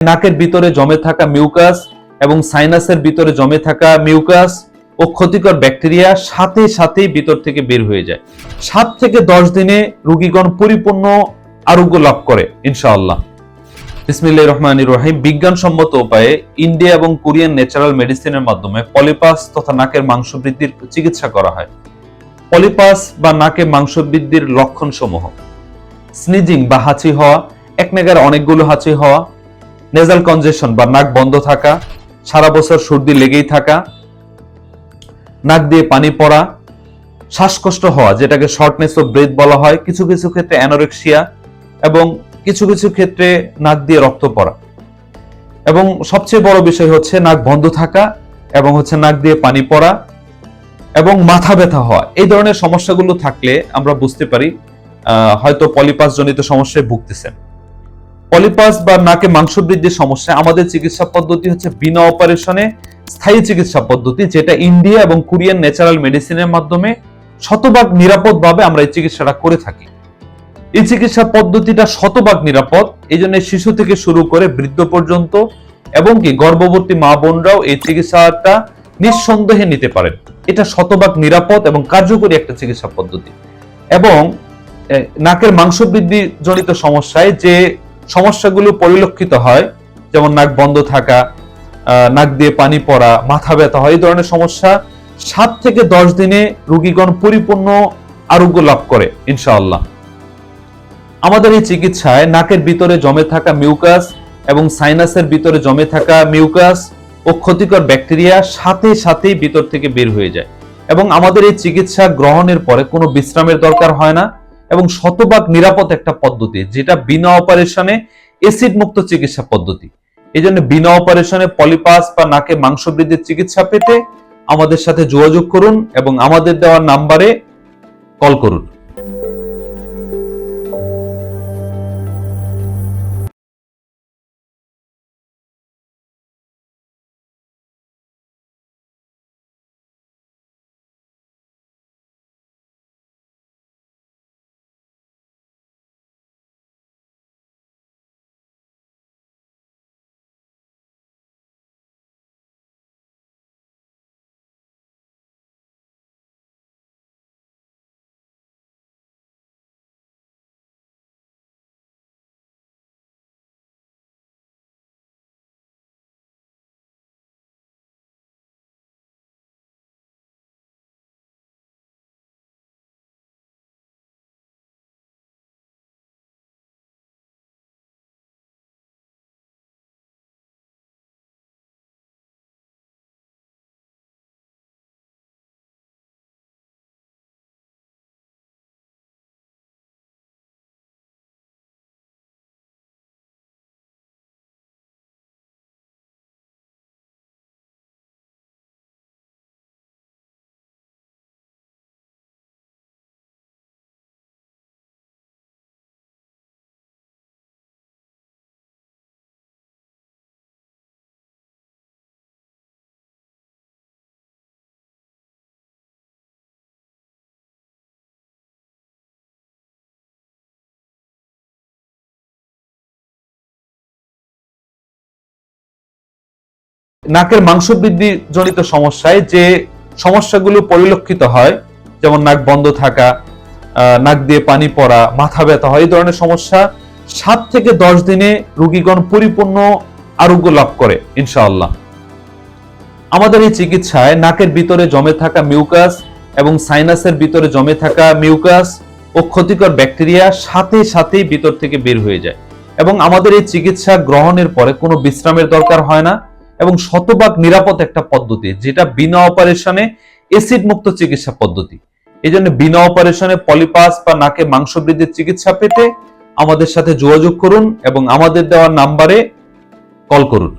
নাকের ভিতরে জমে থাকা মিউকাস এবং সাইনাসের ভিতরে জমে থাকা মিউকাস ও ক্ষতিকর ব্যাকটেরিয়া সাথে সাথেই ভিতর থেকে বের হয়ে যায়। সাত থেকে দশ দিনে রোগীগণ পরিপূর্ণ আরোগ্য লাভ করে, ইনশাআল্লাহ। রহমান রহিম। বিজ্ঞানসম্মত উপায়ে ইন্ডিয়া এবং কোরিয়ান ন্যাচারাল মেডিসিনের মাধ্যমে পলিপাস তথা নাকের মাংস বৃদ্ধির চিকিৎসা করা হয়। পলিপাস বা নাকে মাংস বৃদ্ধির লক্ষণ সমূহ স্নিজিং বা হাঁচি হওয়া এক নাগারে অনেকগুলো হাঁচি হওয়া নেজাল কনজেশন বা নাক বন্ধ থাকা, সারা বছর সর্দি লেগেই থাকা, নাক দিয়ে পানি পড়া, শ্বাসকষ্ট হওয়া, যেটাকে শর্টনেস অফ ব্রেথ বলা হয়, কিছু কিছু ক্ষেত্রে অ্যানোরেক্সিয়া এবং কিছু কিছু ক্ষেত্রে নাক দিয়ে রক্ত পড়া। এবং সবচেয়ে বড় বিষয় হচ্ছে নাক বন্ধ থাকা এবং হচ্ছে নাক দিয়ে পানি পড়া এবং মাথা ব্যথা হওয়া। এই ধরনের সমস্যাগুলো থাকলে আমরা বুঝতে পারি হয়তো পলিপাস জনিত সমস্যায় ভুগতেছেন। পলিপাস বা নাকে মাংস বৃদ্ধির সমস্যা, আমাদের চিকিৎসা পদ্ধতি হচ্ছে বিনা অপারেশনে স্থায়ী চিকিৎসা পদ্ধতি, যেটা ইন্ডিয়া এবং কোরিয়ান ন্যাচারাল মেডিসিনের মাধ্যমে শতভাগ নিরাপদভাবে আমরা এই চিকিৎসাটা করে থাকি। এই চিকিৎসা পদ্ধতিটা শতভাগ নিরাপদ, এই জন্য শিশু থেকে শুরু করে বৃদ্ধ পর্যন্ত এবং কি গর্ভবতী মা বোনরাও এই চিকিৎসাটা নিঃসন্দেহে নিতে পারেন। এটা শতভাগ নিরাপদ এবং কার্যকরী একটা চিকিৎসা পদ্ধতি। এবং নাকের মাংস বৃদ্ধি জনিত সমস্যায় যে সমস্যাগুলো পরিলক্ষিত হয়, যেমন নাক বন্ধ থাকা নাক দিয়ে পানি পড়া, মাথা ব্যথা হয়, এই ধরনের সমস্যা সাত থেকে দশ দিনে রোগীগণ পরিপূর্ণ আরোগ্য লাভ করে, ইনশাআল্লাহ। আমাদের এই চিকিৎসায় নাকের ভিতরে জমে থাকা মিউকাস এবং সাইনাসের ভিতরে জমে থাকা মিউকাস ও ক্ষতিকর ব্যাকটেরিয়া সাথে সাথেই ভিতর থেকে বের হয়ে যায়। এবং আমাদের এই চিকিৎসা গ্রহণের পরে কোনো বিশ্রামের দরকার হয় না। এবং শতভাগ নিরাপদ একটা পদ্ধতি, যেটা বিনা অপারেশনে এসিড মুক্ত চিকিৎসা পদ্ধতি। এই জন্য বিনা অপারেশনে পলিপাস বা নাকে মাংস বৃদ্ধির চিকিৎসা পেতে আমাদের সাথে যোগাযোগ করুন এবং আমাদের দেওয়া নাম্বারে কল করুন। নাকের মাংস বৃদ্ধি জনিত সমস্যায় যে সমস্যাগুলো পরিলক্ষিত হয়, যেমন নাক বন্ধ থাকা নাক দিয়ে পানি পড়া, মাথা ব্যথা হয়, এই ধরনের সমস্যা সাত থেকে দশ দিনে রোগীগণ পরিপূর্ণ আরোগ্য লাভ করে, ইনশাআল্লাহ। আমাদের এই চিকিৎসায় নাকের ভিতরে জমে থাকা মিউকাস এবং সাইনাসের ভিতরে জমে থাকা মিউকাস ও ক্ষতিকর ব্যাকটেরিয়া সাথে সাথেই ভিতর থেকে বের হয়ে যায়। এবং আমাদের এই চিকিৎসা গ্রহণের পরে কোনো বিশ্রামের দরকার হয় না। এবং শতভাগ নিরাপদ একটা পদ্ধতি, যেটা বিনা অপারেশনে এসিড মুক্ত চিকিৎসা পদ্ধতি। এই জন্য বিনা অপারেশনে পলিপাস বা নাকে মাংস বৃদ্ধির চিকিৎসা পেতে আমাদের সাথে যোগাযোগ করুন এবং আমাদের দেওয়া নাম্বারে কল করুন।